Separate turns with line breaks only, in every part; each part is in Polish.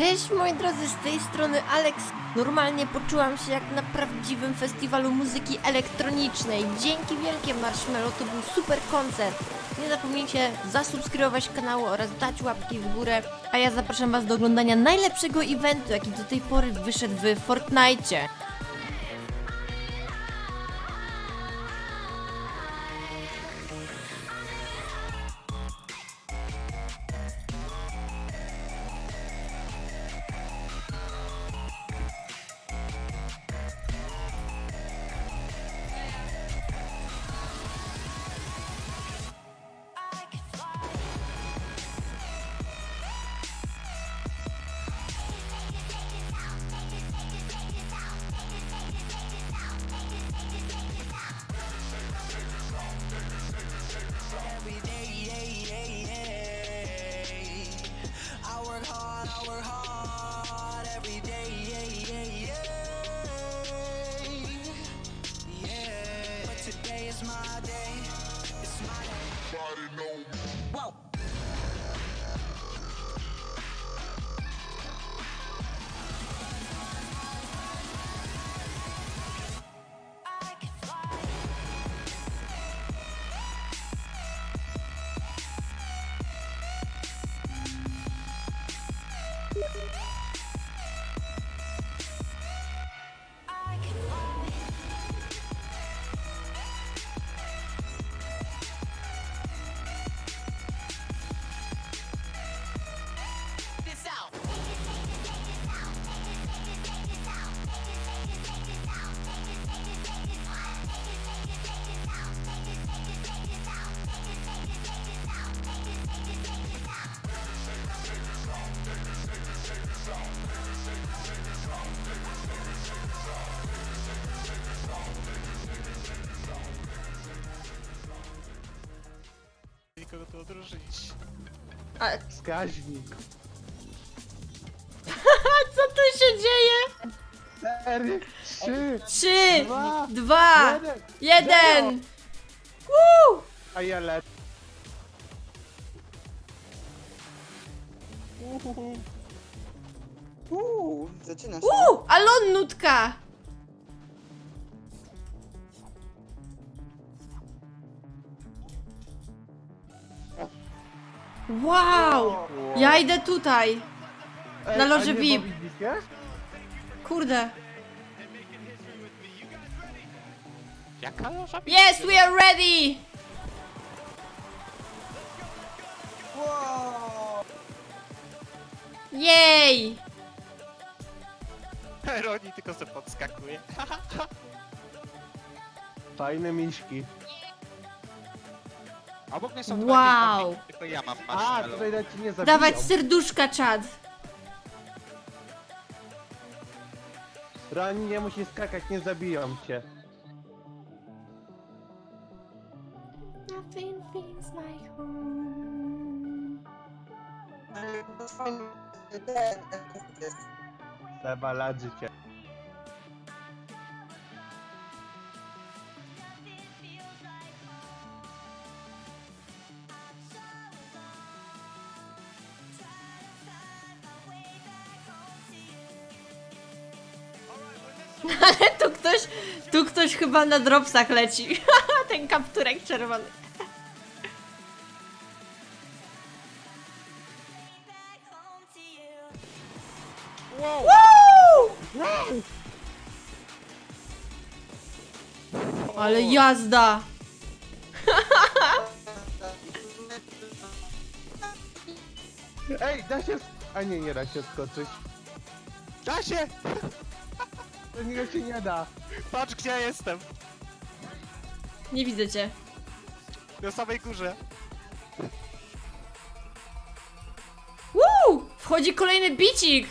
Cześć moi drodzy, z tej strony Alex. Normalnie poczułam się jak na prawdziwym festiwalu muzyki elektronicznej. Dzięki wielkie Marshmallow, to był super koncert. Nie zapomnijcie zasubskrybować kanału oraz dać łapki w górę. A ja zapraszam was do oglądania najlepszego eventu, jaki do tej pory wyszedł w Fortnite.
It's my day. It's my day. Body
no. Whoa. Thank
A
Wskaźnik.
co tu się dzieje?
Cztery, trzy,
Trzy,
Dwa,
dwa,
jeden.
jeden. Woo!
a ja lecę.
Uuu, zaczyna się.
Uuu, Alon nutka. Wow! Ja idę tutaj.
Ej,
Na
a
loży
nie
VIP. Kurde.
Jaka loża?
Yes, we are ready!
Wow!
Jej!
Roni tylko se podskakuje.
Fajne miśki.
Obok mnie są
Wow.
dwa tylko ja mam
A,
marshmallow.
tutaj ci nie zabiją.
Dawać serduszka, czad.
Rani nie musi skakać, nie zabiją cię.
Nothing feels like home.
Ale to fajny
chyba na dropsach leci. Ten kapturek czerwony. Woo! Ale jazda!
Ej, da się... A nie, nie da się skoczyć.
Da się!
Do niego się nie da.
Patrz gdzie ja jestem!
Nie widzę cię.
Na samej górze.
Woo! Wchodzi kolejny bicik!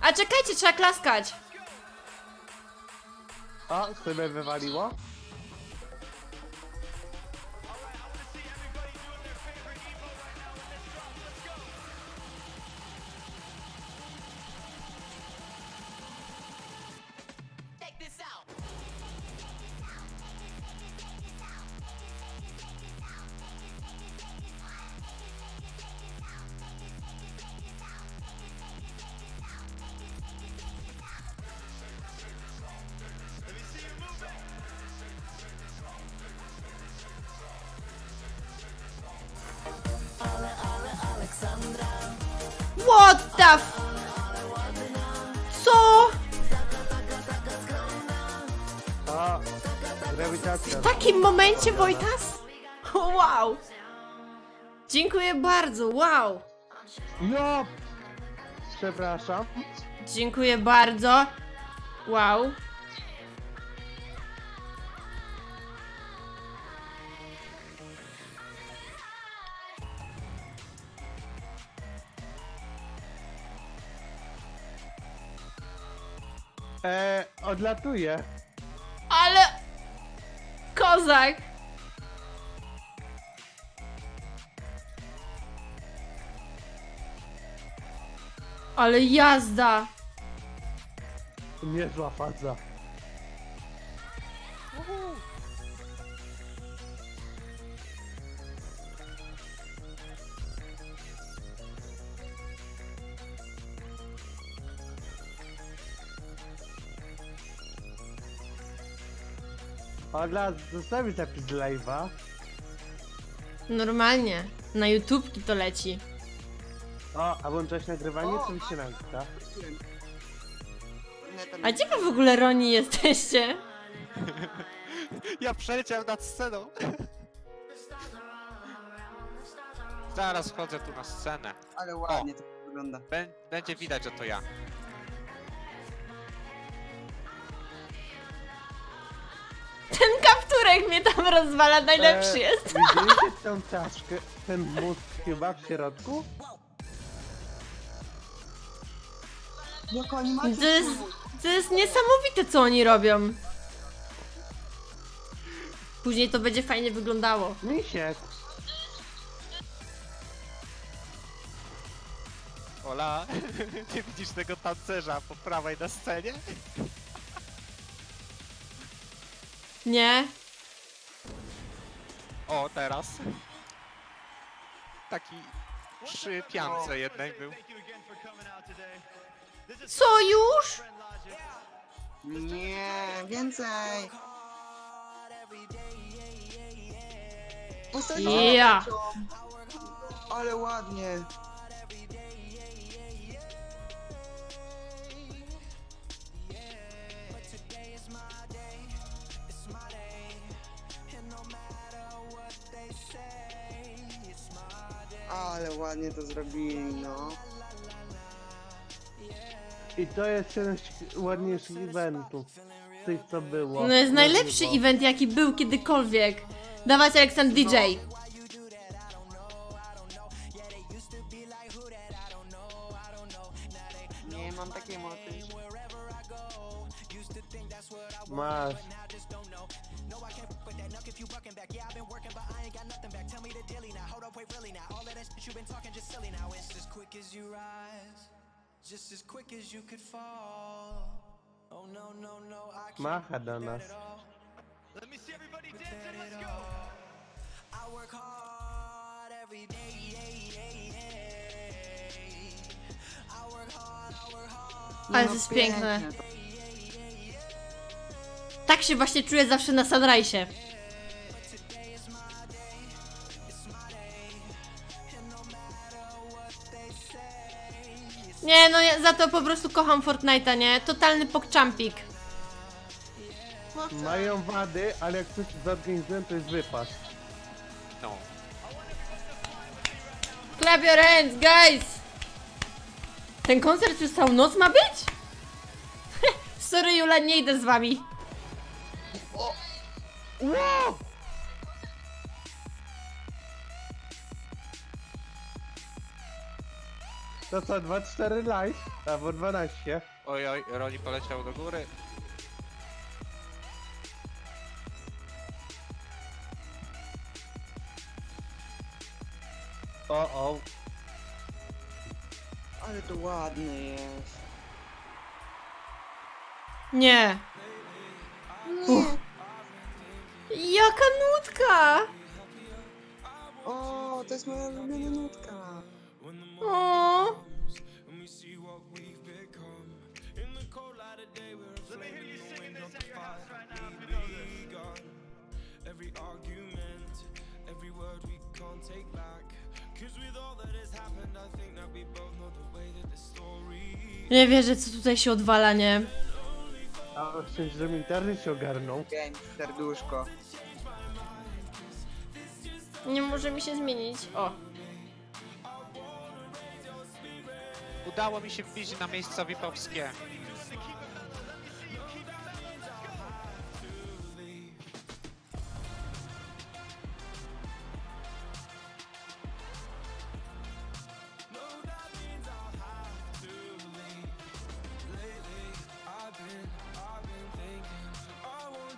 A czekajcie, trzeba klaskać.
A, sobie wywaliło?
Momencie, Wojtas? Wow! Dziękuję bardzo, wow!
No! Przepraszam.
Dziękuję bardzo. Wow.
E, odlatuję.
Ale... Kozak! Ale jazda!
Niezła faza. Odla, zostawi zapis live'a.
Normalnie. Na YouTubki to leci.
O, a włączać nagrywanie? Co mi się nagrywa?
A gdzie wy w ogóle Roni jesteście?
Ja przeleciałem nad sceną. Zaraz wchodzę tu na scenę.
Ale ładnie to wygląda.
Bę- Będzie widać, że to ja.
Ten kapturek mnie tam rozwala, najlepszy
E,
jest.
Widzieliście tą czaszkę, ten mózg chyba w środku?
Jako animacja.
To jest, to jest niesamowite, co oni robią. Później to będzie fajnie wyglądało.
Misiek.
Ola, ty widzisz tego tancerza po prawej na scenie?
Nie?
O, teraz. Taki przy piance jednej był.
Co już?
Nie, więcej. Postawię
Ja.
Ale ładnie. Ale ładnie to zrobili, no.
I to jest jeden z ładniejszych eventów. Tych co było.
No jest
Na
najlepszy event, jaki był kiedykolwiek. Dawać Aleksandr DJ.
Nie
no, no, I can't
Macha do nas.
Let me see everybody dance and let's go.
Ale
No,
to jest piękne.
pięknie to.
Tak się właśnie czuję zawsze na Sunrise. Nie, no ja za to po prostu kocham Fortnite'a, nie? Totalny pokczampik.
Mają wady, ale jak coś zorganizują, to jest wypas.
No.
Clap your hands, guys! Ten koncert już całą noc ma być? Sorry Jula, nie idę z wami.
Wow! To co, 2-4 live? Albo 12.
Oj, oj, Roni poleciał do góry.
Ale to ładne jest.
Nie. Uch. Jaka nutka!
O, to jest moja ulubiona nutka.
O.
Every argument, every word we can't take back.
Nie wierzę, co tutaj się odwala, nie?
A myślę, że mi internet się ogarnął.
Pięć, serduszko.
Nie może mi się zmienić. O.
Udało mi się wbić na miejsca VIP-owskie.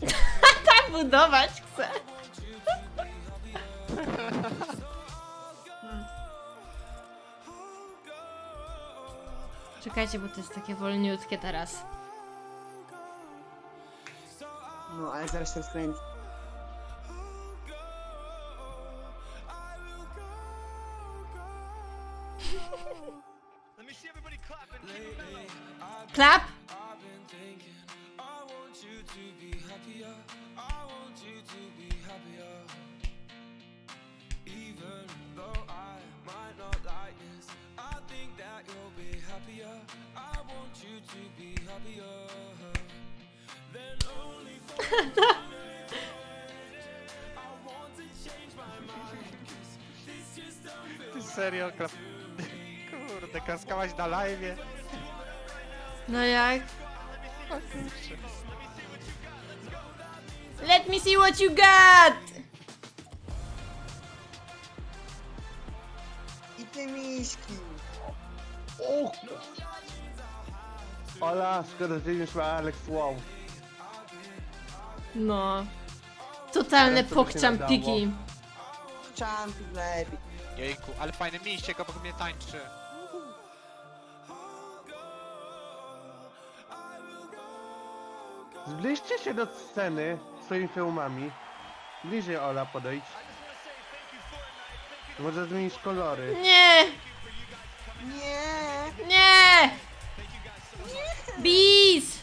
Tak budować chcę. Czekajcie, bo to jest takie wolniutkie teraz.
No, ale zaraz się happier.
Even
though
I might not like this, I think that you'll be happier. I want you to be happier Then only for
Serio, klap... kurde, klaskałaś na live. Eh.
No jak? O kurczę. Let me see what you got!
I te miśki.
O! Ola, szkoda, że nie szła Alex Wow.
No. Totalne pokczampiki.
Czampi lepiej.
Jejku, ale fajne miście, obok mnie tańczy.
Zbliżcie się do sceny swoimi filmami. Bliżej Ola podejdź. Może zmienić kolory.
Nie!
Nie!
Nie! Bees!